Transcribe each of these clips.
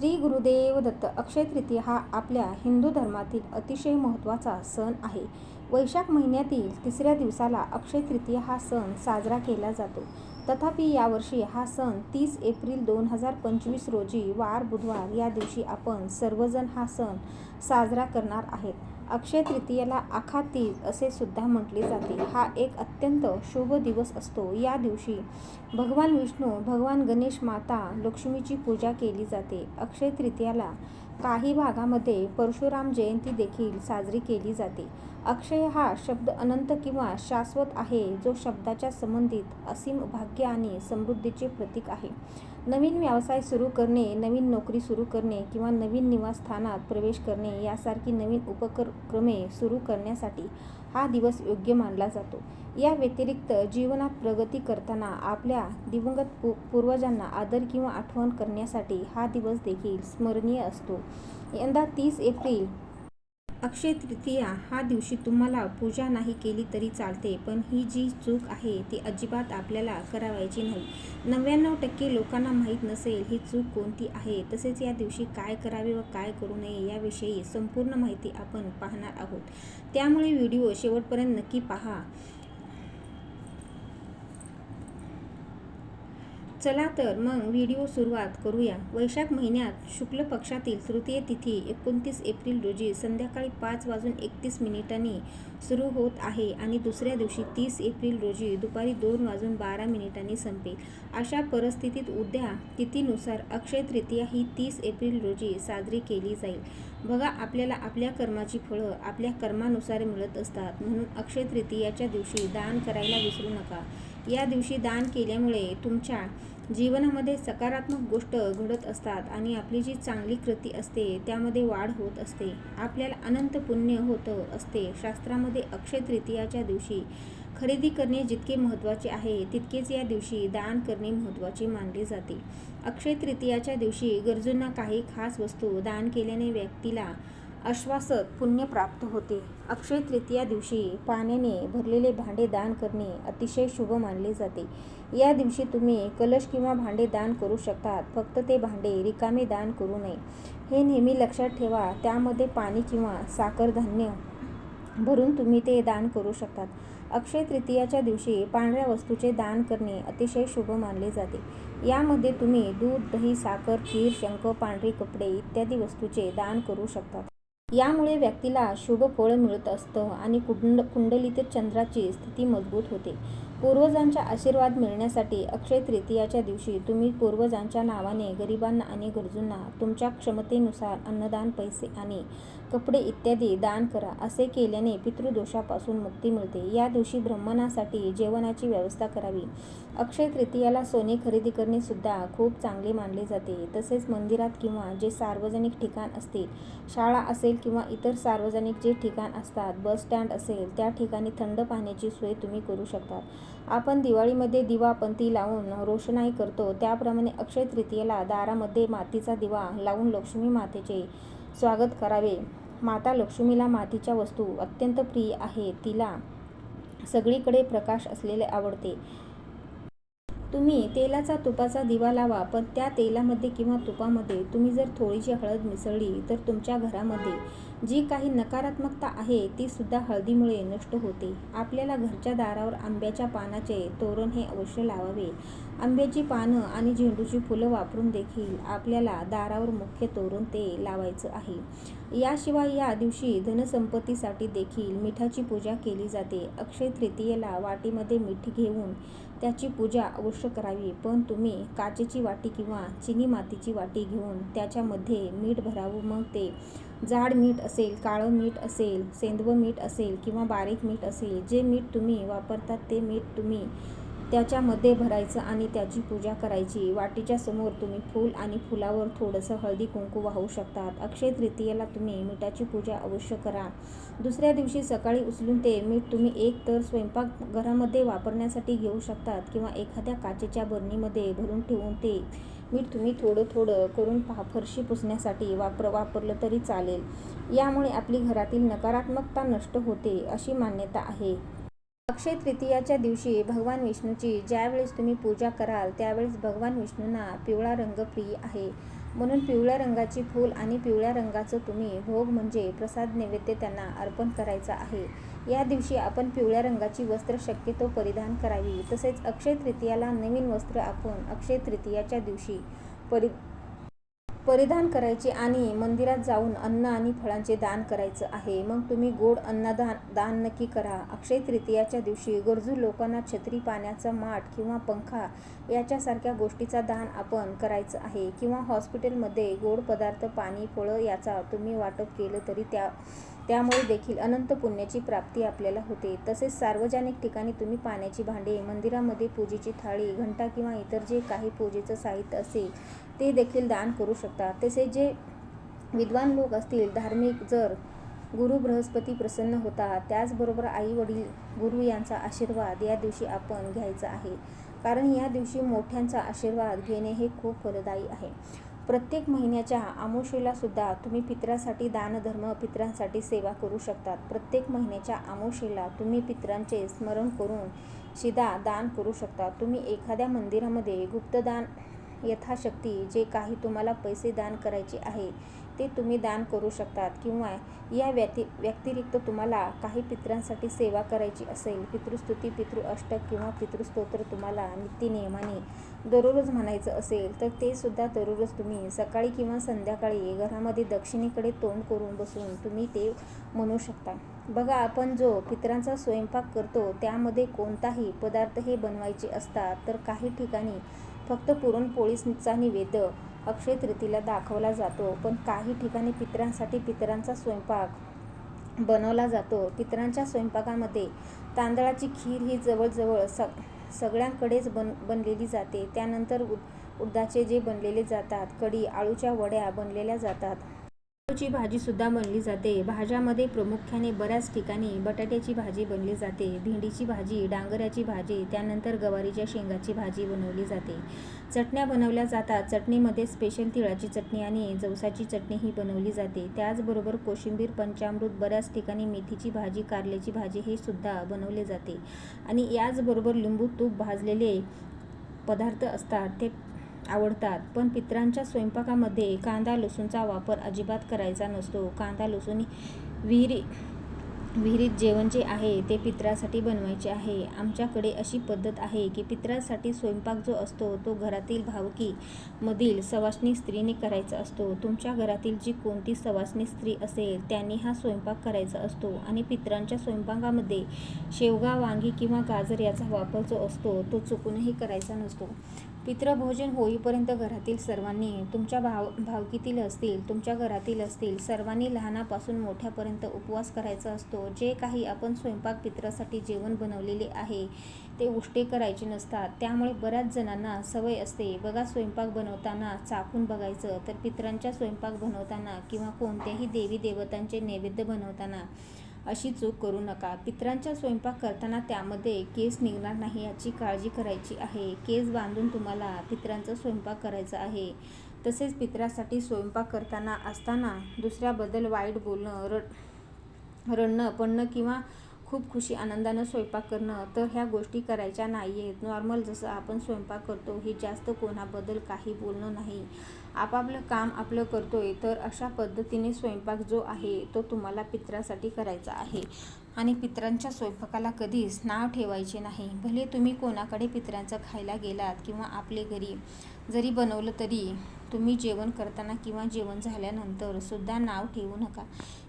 श्री गुरुदेव दत्त अक्षय तृतीया हा आपल्या हिंदू धर्मातील अतिशय महत्त्वाचा सण आहे. वैशाख महिन्यातील तिसऱ्या दिवसाला अक्षय तृतीया हा सण साजरा केला जातो. तथापि यावर्षी हा सण तीस एप्रिल दोन हजार पंचवीस रोजी वार बुधवार या दिवशी आपण सर्वजण हा सण साजरा करणार आहेत. अक्षय तृतीयेला आखा तीज असे सुद्धा म्हटले जाते. हा एक अत्यंत शुभ दिवस असतो. या दिवशी भगवान विष्णू भगवान गणेश माता लक्ष्मीची पूजा केली जाते. अक्षय तृतीयाला काही भागामध्ये परशुराम जयंती देखील साजरी केली जाते. अक्षय हा शब्द अनंत किंवा शाश्वत आहे जो शब्दाच्या संबंधित असीम भाग्य आणि समृद्धीचे प्रतीक आहे. नवीन व्यवसाय सुरू करणे नवीन नोकरी सुरू करणे किंवा नवीन निवासस्थानात प्रवेश करणे यासारखी नवीन उपक्रमे सुरू करण्यासाठी हा दिवस योग्य मानला जातो. या व्यतिरिक्त जीवनात प्रगती करताना आपल्या दिवंगत पू पूर्वजांना आदर किंवा आठवण करण्यासाठी हा दिवस देखील स्मरणीय असतो. यंदा तीस एप्रिल अक्षय तृतीया हा दिवशी तुम्हाला पूजा नाही केली तरी चालते पण ही जी चूक आहे ती अजिबात आपल्याला करावायची नाही. नव्याण्णव टक्के लोकांना माहीत नसेल ही चूक कोणती आहे तसेच या दिवशी काय करावे व काय करू नये याविषयी संपूर्ण माहिती आपण पाहणार आहोत. त्यामुळे व्हिडिओ शेवटपर्यंत नक्की पहा. चला तर मग व्हिडिओ सुरुवात करूया. वैशाख महिन्यात शुक्ल पक्षातील तृतीय तिथी एकोणतीस एप्रिल रोजी संध्याकाळी पाच वाजून एकतीस मिनिटांनी सुरू होत आहे आणि दुसऱ्या दिवशी तीस एप्रिल रोजी दुपारी दोन वाजून बारा मिनिटांनी संपेल. अशा परिस्थितीत उद्या तिथीनुसार अक्षय तृतीया ही तीस एप्रिल रोजी साजरी केली जाईल. बघा आपल्याला आपल्या कर्माची फळं आपल्या कर्मानुसार मिळत असतात म्हणून अक्षय तृतीयाच्या दिवशी दान करायला विसरू नका. या दिवशी दान केल्यामुळे तुमच्या जीवनामध्ये सकारात्मक गोष्ट घडत असतात आणि आपली जी चांगली कृती असते त्यामध्ये वाढ होत असते. आपल्याला अनंत पुण्य होतं असते. शास्त्रामध्ये अक्षय तृतीयाच्या दिवशी खरेदी करणे जितके महत्त्वाचे आहे तितकेच या दिवशी दान करणे महत्त्वाचे मानले जाते. अक्षय तृतीयाच्या दिवशी गरजूंना काही खास वस्तू दान केल्याने व्यक्तीला आश्वासक पुण्य प्राप्त होते. अक्षय तृतीया दिवशी पाण्याने भरलेले भांडे दान करणे अतिशय शुभ मानले जाते. या दिवशी तुम्ही कलश किंवा भांडे दान करू शकतात फक्त ते भांडे रिकामे दान करू नये. हे नेहमी लक्षात ठेवा त्यामध्ये पाणी किंवा साखर धान्य भरून तुम्ही ते दान करू शकतात. अक्षय तृतीयाच्या दिवशी पांढऱ्या वस्तूचे दान करणे अतिशय शुभ मानले जाते. यामध्ये तुम्ही दूध दही साखर खीर शंख पांढरे कपडे इत्यादी वस्तूचे दान करू शकतात. यामुळे व्यक्तीला शुभ फळ मिळत असतं आणि कुंड कुंडलीतील चंद्राची स्थिती मजबूत होते. पूर्वजांचा आशीर्वाद मिळण्यासाठी अक्षय तृतीयाच्या दिवशी तुम्ही पूर्वजांच्या नावाने गरिबांना आणि गरजूंना तुमच्या क्षमतेनुसार अन्नदान पैसे आणि कपडे इत्यादी दान करा असे केल्याने पितृदोषापासून मुक्ती मिळते. या दिवशी ब्राह्मणासाठी जेवणाची व्यवस्था करावी. अक्षय तृतीयाला सोने खरेदी करणे सुद्धा खूप चांगले मानले जाते. तसेच मंदिरात किंवा जे सार्वजनिक ठिकाण असतील शाळा असेल किंवा इतर सार्वजनिक जे ठिकाण असतात बस स्टँड असेल त्या ठिकाणी थंड पाण्याची सोय तुम्ही करू शकता आपण दिवाळीमध्ये दिवा पंथी लावून रोषणाई करतो. त्याप्रमाणे अक्षय तृतीयेला दारामध्ये मातीचा दिवा लावून लक्ष्मी मातेचे स्वागत करावे. माता लक्ष्मीला मातीच्या वस्तू अत्यंत प्रिय आहे. तिला सगळीकडे प्रकाश असलेले आवडते. तुम्ही तेलाचा तुपाचा दिवा लावा पण त्या तेलामध्ये किंवा तुपामध्ये तुम्ही जर थोडीशी हळद मिसळली तर तुमच्या घरामध्ये जी काही नकारात्मकता आहे ती सुद्धा हळदीमुळे नष्ट होते. आपल्याला घरच्या दारावर आंब्याच्या पानाचे तोरण हे अवश्य लावावे. आंब्याची पानं आणि झेंडूची फुलं वापरून देखील आपल्याला दारावर मुख्य तोरण ते लावायचं आहे. याशिवाय या दिवशी धनसंपत्तीसाठी देखील मिठाची पूजा केली जाते. अक्षय तृतीयेला वाटीमध्ये मीठ घेऊन त्याची पूजा अवश्य करावी. पण तुम्ही काचेची वाटी किंवा चिनी मातीची वाटी घेऊन त्याच्यामध्ये मीठ भरावं मग ते जाड मीठ असेल काळं मीठ असेल सेंदवं मीठ असेल किंवा बारीक मीठ असेल जे मीठ तुम्ही वापरतात ते मीठ तुम्ही त्याच्यामध्ये भरायचं आणि त्याची पूजा करायची. वाटीच्या समोर तुम्ही फूल आणि फुलावर थोडंसं हळदी कुंकू वाहू शकतात. अक्षय तृतीयेला तुम्ही मिठाची पूजा अवश्य करा. दुसऱ्या दिवशी सकाळी उचलून ते मीठ तुम्ही एक तर स्वयंपाकघरामध्ये वापरण्यासाठी घेऊ शकतात किंवा एखाद्या काचेच्या बरणीमध्ये भरून ठेवून ते मीठ तुम्ही थोडं थोडं करून पहा. फरशी पुसण्यासाठी वापर वापरलं तरी चालेल. यामुळे आपली घरातील नकारात्मकता नष्ट होते अशी मान्यता आहे. अक्षय तृतीयाच्या दिवशी भगवान विष्णूची ज्यावेळेस तुम्ही पूजा कराल त्यावेळेस भगवान विष्णूंना पिवळा रंग प्रिय आहे. म्हणून पिवळ्या रंगाची फूल आणि पिवळ्या रंगाचं तुम्ही भोग म्हणजे प्रसाद नैवेद्य त्यांना अर्पण करायचा आहे. या दिवशी आपण पिवळ्या रंगाची वस्त्र शक्यतो परिधान करावी. तसेच अक्षय तृतीयाला नवीन वस्त्र आपण अक्षय तृतीयाच्या दिवशी परि परिधान करायचे आणि मंदिरात जाऊन अन्न आणि फळांचे दान करायचं आहे. मग तुम्ही गोड अन्नदान दान नक्की करा. अक्षय तृतीयाच्या दिवशी गरजू लोकांना छत्री पाण्याचा माठ किंवा पंखा याच्यासारख्या गोष्टीचा दान आपण करायचं आहे. किंवा हॉस्पिटलमध्ये गोड पदार्थ पाणी फळं याचा तुम्ही वाटप केलं तरी त्या त्यामुळे देखील अनंत पुण्याची प्राप्ती आपल्याला होते. तसेच सार्वजनिक ठिकाणी तुम्ही पाण्याची भांडे मंदिरामध्ये पूजेची थाळी घंटा किंवा इतर जे काही पूजेचं साहित्य असेल ते देखील दान करू शकता. तसेच जे विद्वान लोक असतील धार्मिक जर गुरु बृहस्पती प्रसन्न होता त्याचबरोबर आई वडील गुरु यांचा आशीर्वाद या दिवशी आपण घ्यायचा आहे. कारण या दिवशी मोठ्यांचा आशीर्वाद घेणे हे खूप फलदायी आहे. प्रत्येक महिन्याच्या आमोशेला सुद्धा तुम्ही पित्रासाठी दानधर्म पित्रांसाठी सेवा करू शकतात. प्रत्येक महिन्याच्या आमोशेला तुम्ही पित्रांचे स्मरण करून शिदा दान करू शकता. तुम्ही एखाद्या मंदिरामध्ये गुप्तदान यथाशक्ती जे काही तुम्हाला पैसे दान करायचे आहे ते तुम्ही दान करू शकतात. किंवा या व्यति व्यतिरिक्त तुम्हाला काही पित्रांसाठी सेवा करायची असेल पितृस्तुती पितृ अष्टक किंवा पितृस्तोत्र तुम्हाला नित्यनियमाने दररोज म्हणायचं असेल तर ते सुद्धा दररोज तुम्ही सकाळी किंवा संध्याकाळी घरामध्ये दक्षिणेकडे तोंड करून बसून तुम्ही ते म्हणू शकता. बघा आपण जो पित्रांचा स्वयंपाक करतो त्यामध्ये कोणताही पदार्थ हे बनवायचे असतात तर काही ठिकाणी फक्त पुरणपोळीचा निवेद्य अक्षय तृतीला दाखवला जातो. पण काही ठिकाणी पितरांसाठी पितरांचा स्वयंपाक बनवला जातो. पितरांच्या स्वयंपाकामध्ये तांदळाची खीर ही जवळजवळ स सगळ्यांकडेच बन बनलेली जाते. त्यानंतर उद उडदाचे जे बनलेले जातात कढी आळूच्या वड्या बनलेल्या जातात. आलूची भाजीसुद्धा बनली जाते. भाज्यामध्ये प्रामुख्याने बऱ्याच ठिकाणी बटाट्याची भाजी बनली जाते. भेंडीची भाजी डांगऱ्याची भाजी त्यानंतर गवारीच्या शेंगाची भाजी बनवली जाते. चटण्या बनवल्या जातात. चटणीमध्ये स्पेशल तिळाची चटणी आणि जवसाची चटणी ही बनवली जाते. त्याचबरोबर कोशिंबीर पंचामृत बऱ्याच ठिकाणी मेथीची भाजी कारल्याची भाजी हे सुद्धा बनवले जाते. आणि याचबरोबर लिंबू तूप भाजलेले पदार्थ असतात. ते आवडतात. पण पित्रांच्या स्वयंपाकामध्ये कांदा लसूणचा वापर अजिबात करायचा नसतो. कांदा लसूण विहिरी विहिरीत जेवण जे आहे ते पित्रासाठी बनवायचे आहे. आमच्याकडे अशी पद्धत आहे की पित्रासाठी स्वयंपाक जो असतो तो घरातील भावकी मधील सवासनी स्त्रीने करायचा असतो. तुमच्या घरातील जी कोणती सवासनी स्त्री असेल त्यांनी हा स्वयंपाक करायचा असतो आणि पित्रांच्या स्वयंपाकामध्ये शेवगा वांगी किंवा गाजर याचा वापर जो असतो तो चुकूनही करायचा नसतो. पितृभोजन होईपर्यंत घरातील सर्वांनी तुमच्या भाव भावकीतील असतील तुमच्या घरातील असतील सर्वांनी लहानापासून मोठ्यापर्यंत उपवास करायचा असतो. जे काही आपण स्वयंपाक पित्रासाठी जेवण बनवलेले आहे ते उष्टे करायचे नसतात. त्यामुळे बऱ्याच जणांना सवय असते. बघा स्वयंपाक बनवताना चाकून बघायचं तर पित्रांच्या स्वयंपाक बनवताना किंवा कोणत्याही देवी देवतांचे नैवेद्य बनवताना अशी चूक करू नका. पित्रांचा स्वयंपाक करताना त्यामध्ये केस निघणार नाही याची काळजी करायची आहे. केस बांधून तुम्हाला पित्रांचा स्वयंपाक करायचा आहे. तसेच पित्रासाठी स्वयंपाक करताना असताना दुसऱ्याबद्दल वाईट बोलणं रड रडणं पडणं किंवा खूप खुशी आनंदानं स्वयंपाक करणं तर ह्या गोष्टी करायच्या नाही आहेत नॉर्मल जसं आपण स्वयंपाक करतो हे जास्त कोणाबद्दल काही बोलणं नाही. आपापलं काम आपलं करतोय तर अशा पद्धतीने स्वयंपाक जो आहे तो तुम्हाला पित्रासाठी करायचा आहे. आणि पित्रांच्या स्वयंपाकाला कधीच नाव ठेवायचे नाही. भले तुम्ही कोणाकडे पित्रांचं खायला गेलात किंवा आपले घरी जरी बनवलं तरी तुम्ही जेवण करताना किंवा जेवण झाल्यानंतर सुद्धा नाव ठेवू नका.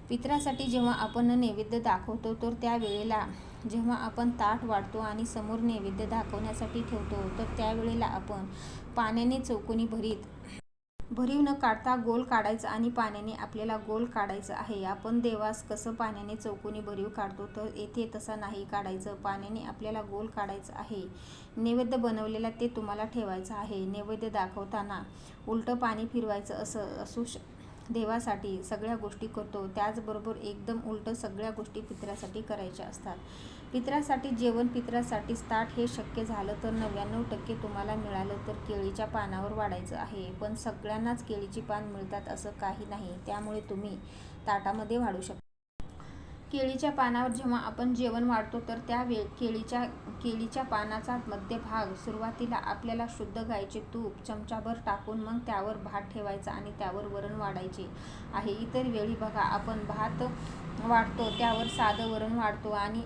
पित्रासाठी जेव्हा आपण नैवेद्य दाखवतो तर त्यावेळेला जेव्हा आपण ताट वाढतो आणि समोर नैवेद्य दाखवण्यासाठी ठेवतो तर त्यावेळेला आपण पाण्याने चौकोनी भरीत भरीव न काढता गोल काढायचं आणि पाण्याने आपल्याला गोल काढायचं आहे. आपण देवास कसं पाण्याने चौकोनी भरीव काढतो तर येथे तसा नाही काढायचं. पाण्याने आपल्याला गोल काढायचं आहे. नैवेद्य बनवलेला ते तुम्हाला ठेवायचं आहे. नैवेद्य दाखवताना उलटं पाणी फिरवायचं असं असू श देवासाठी सगळ्या गोष्टी करतो. त्याचबरोबर एकदम उलटं सगळ्या गोष्टी पित्रासाठी करायच्या असतात. पित्रासाठी जेवण पित्रासाठी ताट हे शक्य झालं तर नव्याण्णव टक्के तुम्हाला मिळालं तर केळीच्या पानावर वाढायचं आहे. पण सगळ्यांनाच केळीची पान मिळतात असं काही नाही. त्यामुळे तुम्ही ताटामध्ये वाढू शकता केळीच्या पानावर जेव्हा आपण जेवण वाढतो तर त्या वे केळीच्या केळीच्या पानाचा मध्यभाग सुरुवातीला आपल्याला शुद्ध गायचे तूप चमचाभर टाकून मग त्यावर भात ठेवायचा आणि त्यावर वरण वाढायचे आहे. इतर वेळी बघा आपण भात वाढतो त्यावर साधं वरण वाढतो आणि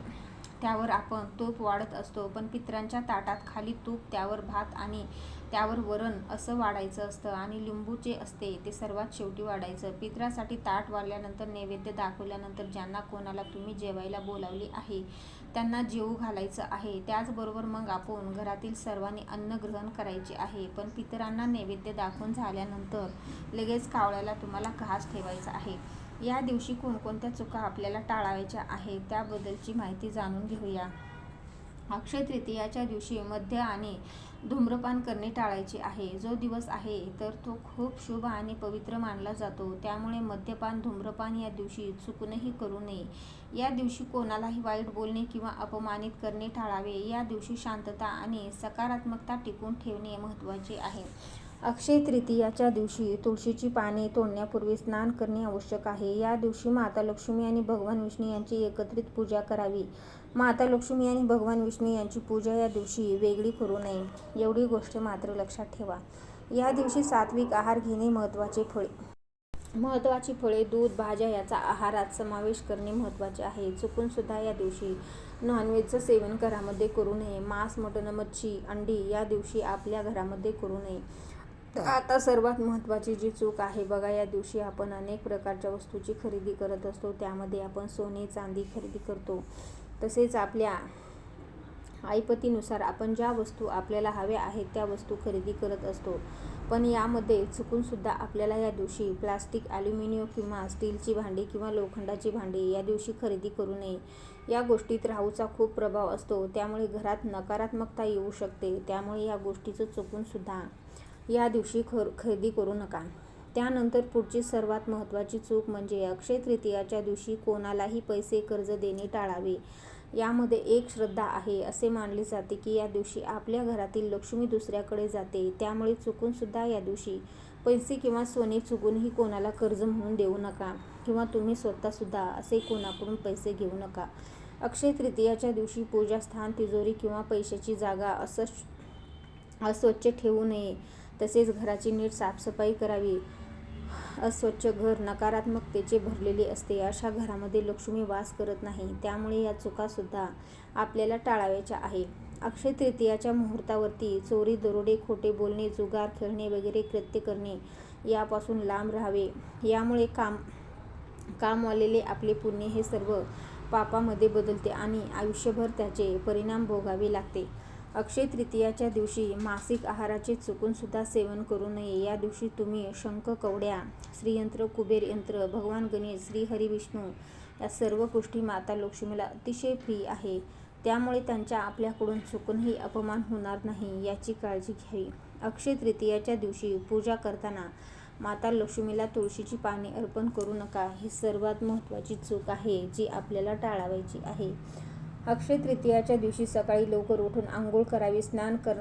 त्यावर आपण तूप वाढत असतो पण पितरांच्या ताटात खाली तूप त्यावर भात आणि त्यावर वरण असं वाढायचं असतं आणि लिंबू जे असते ते सर्वात शेवटी वाढायचं. पितरासाठी ताट वाढल्यानंतर नैवेद्य दाखवल्यानंतर ज्यांना कोणाला तुम्ही जेवायला बोलावली आहे त्यांना जेवू घालायचं आहे. त्याचबरोबर मग आपण घरातील सर्वांनी अन्न ग्रहण करायचे आहे पण पितरांना नैवेद्य दाखवून झाल्यानंतर लगेच कावळ्याला तुम्हाला घास ठेवायचा आहे. या दिवशी कोणकोणत्या चुका आपल्याला टाळायच्या आहेत त्याबद्दलची माहिती जाणून घेऊया. अक्षय तृतीयाच्या दिवशी मद्य आणि धूम्रपान करणे टाळायचे आहे. जो दिवस आहे तर तो खूप शुभ आणि पवित्र मानला जातो. त्यामुळे मद्यपान धूम्रपान या दिवशी चुकूनही करू नये. या दिवशी कोणालाही वाईट बोलणे किंवा अपमानित करणे टाळावे. या दिवशी शांतता आणि सकारात्मकता टिकून ठेवणे महत्त्वाचे आहे. अक्षय तृतीयाच्या दिवशी तुळशीची पाने तोडण्यापूर्वी स्नान करणे आवश्यक आहे. या दिवशी माता लक्ष्मी आणि भगवान विष्णू यांची एकत्रित पूजा करावी. माता लक्ष्मी आणि भगवान विष्णू यांची पूजा या दिवशी वेगळी करू नये. एवढी गोष्ट मात्र लक्षात ठेवा. या दिवशी सात्विक आहार घेणे महत्त्वाचे फळे. महत्त्वाची फळे दूध भाज्या याचा आहारात समावेश करणे महत्त्वाचे आहे. चुकूनसुद्धा या दिवशी नॉनव्हेजचं सेवन घरामध्ये करू नये. मांस मटण मच्छी अंडी या दिवशी आपल्या घरामध्ये करू नये. आता सर्वात महत्त्वाची जी चूक आहे बघा या दिवशी आपण अनेक प्रकारच्या वस्तूची खरेदी करत असतो. त्यामध्ये आपण सोने चांदी खरेदी करतो. तसेच आपल्या ऐपतीनुसार आपण ज्या वस्तू आपल्याला हव्या आहेत त्या वस्तू खरेदी करत असतो. पण यामध्ये चुकूनसुद्धा आपल्याला या दिवशी प्लास्टिक ॲल्युमिनियम किंवा स्टीलची भांडी किंवा लोखंडाची भांडी या दिवशी खरेदी करू नये. या गोष्टीत राहूचा खूप प्रभाव असतो. त्यामुळे घरात नकारात्मकता येऊ शकते. त्यामुळे या गोष्टीचं चुकूनसुद्धा या दिवशी खर खरेदी करू नका. त्यानंतर पुढची सर्वात महत्त्वाची चूक म्हणजे अक्षय तृतीयाच्या दिवशी कोणालाही पैसे कर्ज देणे टाळावे. यामध्ये एक श्रद्धा आहे असे मानले जाते की या दिवशी आपल्या घरातील लक्ष्मी दुसऱ्याकडे जाते. त्यामुळे चुकूनसुद्धा या दिवशी पैसे किंवा सोने चुकूनही कोणाला कर्ज म्हणून देऊ नका किंवा तुम्ही स्वतःसुद्धा असे कोणाकडून पैसे घेऊ नका. अक्षय तृतीयाच्या दिवशी पूजास्थान तिजोरी किंवा पैशाची जागा असं अस्वच्छ ठेवू नये. तसेच घराची नीट साफसफाई करावी. अस्वच्छ घर नकारात्मकतेचे भरलेले असते. अशा घरामध्ये लक्ष्मी वास करत नाही. त्यामुळे या चुकासुद्धा आपल्याला टाळाव्याच्या आहे अक्षय तृतीयाच्या मुहूर्तावरती चोरी दरोडे खोटे बोलणे जुगार खेळणे वगैरे कृत्य करणे यापासून लांब राहावे. यामुळे काम कामवालेले आपले पुण्य हे सर्व पापामध्ये बदलते आणि आयुष्यभर त्याचे परिणाम भोगावे लागते. अक्षय तृतीयाच्या दिवशी मासिक आहाराचे चुकूनसुद्धा सेवन करू नये. या दिवशी तुम्ही शंख कवड्या श्रीयंत्र कुबेर यंत्र भगवान गणेश श्री विष्णू या सर्व गोष्टी माता लक्ष्मीला अतिशय प्रिय आहे. त्यामुळे त्यांच्या आपल्याकडून चुकूनही अपमान होणार नाही याची काळजी घ्यावी. अक्षय तृतीयाच्या दिवशी पूजा करताना माता लक्ष्मीला तुळशीची पाने अर्पण करू नका. ही सर्वात महत्त्वाची चूक आहे जी आपल्याला टाळावायची आहे. अक्षय तृतीयाच्या दिवशी सकाळी लवकर उठून आंघोळ करावी स्नान कर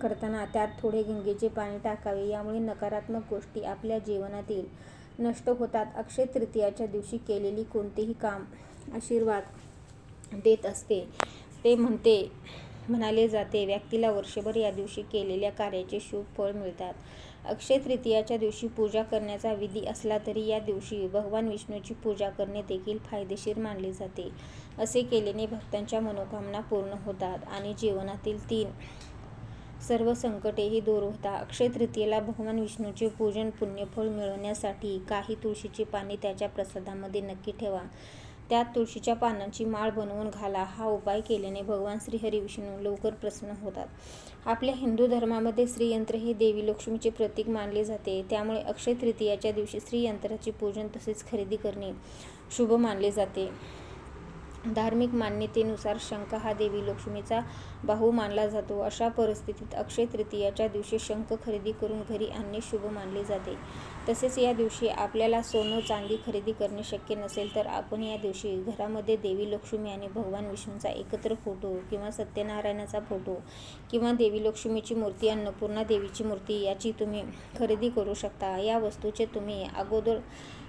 करताना त्यात थोडे गंगेचे पाणी टाकावे. यामुळे नकारात्मक गोष्टी आपल्या जीवनातील नष्ट होतात. अक्षय तृतीयाच्या दिवशी केलेली कोणतेही काम आशीर्वाद देत असते. ते म्हणते म्हणाले जाते व्यक्तीला वर्षभर या दिवशी केलेल्या कार्याचे शुभ फळ मिळतात. अक्षय तृतीयाच्या दिवशी पूजा करण्याचा विधी असला तरी या दिवशी भगवान विष्णूची पूजा करणे देखील फायदेशीर मानले जाते. असे केल्याने भक्तांच्या मनोकामना पूर्ण होतात आणि जीवनातील तीन सर्व संकटेही दूर होतात. अक्षय तृतीयेला भगवान विष्णूचे पूजन पुण्यफळ मिळवण्यासाठी काही तुळशीची पाने त्याच्या प्रसादामध्ये नक्की ठेवा. त्यात तुळशीच्या पानांची माळ बनवून घाला. हा उपाय केल्याने भगवान श्रीहरी विष्णू लवकर प्रसन्न होतात. आपल्या हिंदू धर्मामध्ये श्रीयंत्र हे देवी लक्ष्मीचे प्रतीक मानले जाते. त्यामुळे अक्षय तृतीयाच्या दिवशी श्रीयंत्राचे पूजन तसेच खरेदी करणे शुभ मानले जाते. धार्मिक मान्यतेनुसार शंख हा देवी लक्ष्मीचा बाहू मानला जातो. अशा परिस्थितीत अक्षय तृतीयाच्या दिवशी शंख खरेदी करून घरी आणणे शुभ मानले जाते. तसेच या दिवशी आपल्याला सोनं चांदी खरेदी करणे शक्य नसेल तर आपण या दिवशी घरामध्ये देवी लक्ष्मी आणि भगवान विष्णूचा एकत्र फोटो किंवा सत्यनारायणाचा फोटो किंवा देवी लक्ष्मीची मूर्ती अन्नपूर्णा देवीची मूर्ती याची तुम्ही खरेदी करू शकता. या वस्तूचे तुम्ही अगोदर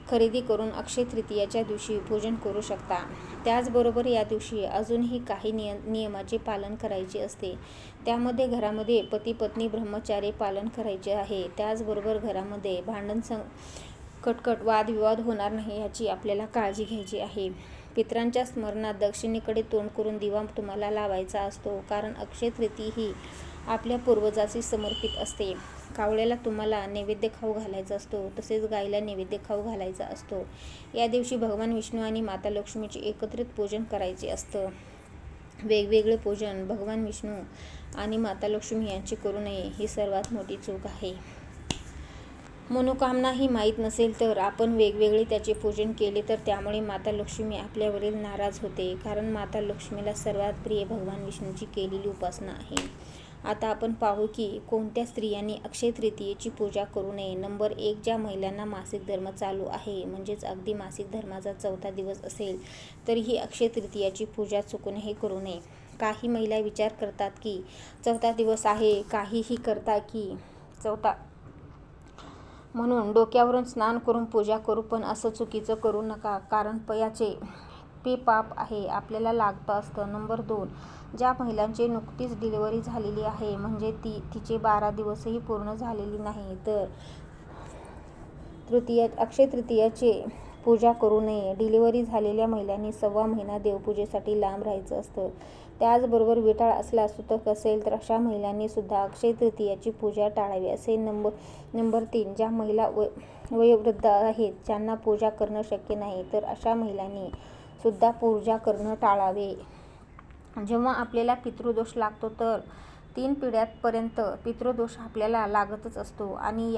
खरेदी करून अक्षय तृतीयाच्या दिवशी पूजन करू शकता. त्याचबरोबर या दिवशी अजूनही काही निय नियमाचे पालन करायचे असते. त्यामध्ये घरामध्ये पती पत्नी ब्रह्मचार्य पालन करायचे आहे. त्याचबरोबर घरामध्ये भांडण सं कटकट वादविवाद होणार नाही याची आपल्याला काळजी घ्यायची आहे. पित्रांच्या स्मरणात दक्षिणेकडे तोंड करून दिवा तुम्हाला लावायचा असतो कारण अक्षय तृती ही आपल्या पूर्वजाची समर्पित असते. कावळ्याला तुम्हाला नैवेद्य खाऊ घालायचा असतो तसेच गायीला नैवेद्य खाऊ घालायचा असतो. या दिवशी भगवान विष्णू आणि माता लक्ष्मीचे एकत्रित पूजन करायचे असतं. वेगवेगळे पूजन भगवान विष्णू आणि माता लक्ष्मी यांची करू नये ही सर्वात मोठी चूक आहे. मनोकामना ही माहीत नसेल तर आपण वेगवेगळे त्याचे पूजन केले तर त्यामुळे माता लक्ष्मी आपल्यावरील नाराज होते. कारण माता लक्ष्मीला सर्वात प्रिय भगवान विष्णूची केलेली उपासना आहे. आता आपण पाहू की कोणत्या स्त्रियांनी अक्षय तृतीयेची पूजा करू नये. नंबर एक ज्या महिलांना मासिक धर्म चालू आहे म्हणजेच अगदी मासिक धर्माचा चौथा दिवस असेल तरीही अक्षय तृतीयाची पूजा चुकूनही करू नये. काही महिला विचार करतात की चौथा दिवस आहे काहीही करता की चौथा म्हणून डोक्यावरून स्नान करून पूजा करू पण असं चुकीचं करू नका. कारण पयाचे पे पाप आहे आपल्याला लागतं असतं. नंबर दोन ज्या महिलांची नुकतीच डिलिव्हरी झालेली आहे म्हणजे ती तिचे बारा दिवसही पूर्ण झालेली नाही तर तृतीय अक्षय तृतीयाचे पूजा करू नये. डिलिव्हरी झालेल्या महिलांनी सव्वा महिना देवपूजेसाठी लांब राहायचं असतं. त्याचबरोबर विटाळ असला सुतक असेल तर अशा महिलांनी सुद्धा अक्षय तृतीयाची पूजा टाळावी असे नंबर नंबर तीन. ज्या महिला व वयोवृद्ध आहेत ज्यांना पूजा करणं शक्य नाही तर अशा महिलांनी सुद्धा पूजा करणं टाळावे. जेव्हा आपल्याला पितृदोष लागतो तर तीन पिढ्यापर्यंत पितृदोष आपल्याला लागतच असतो. आणि या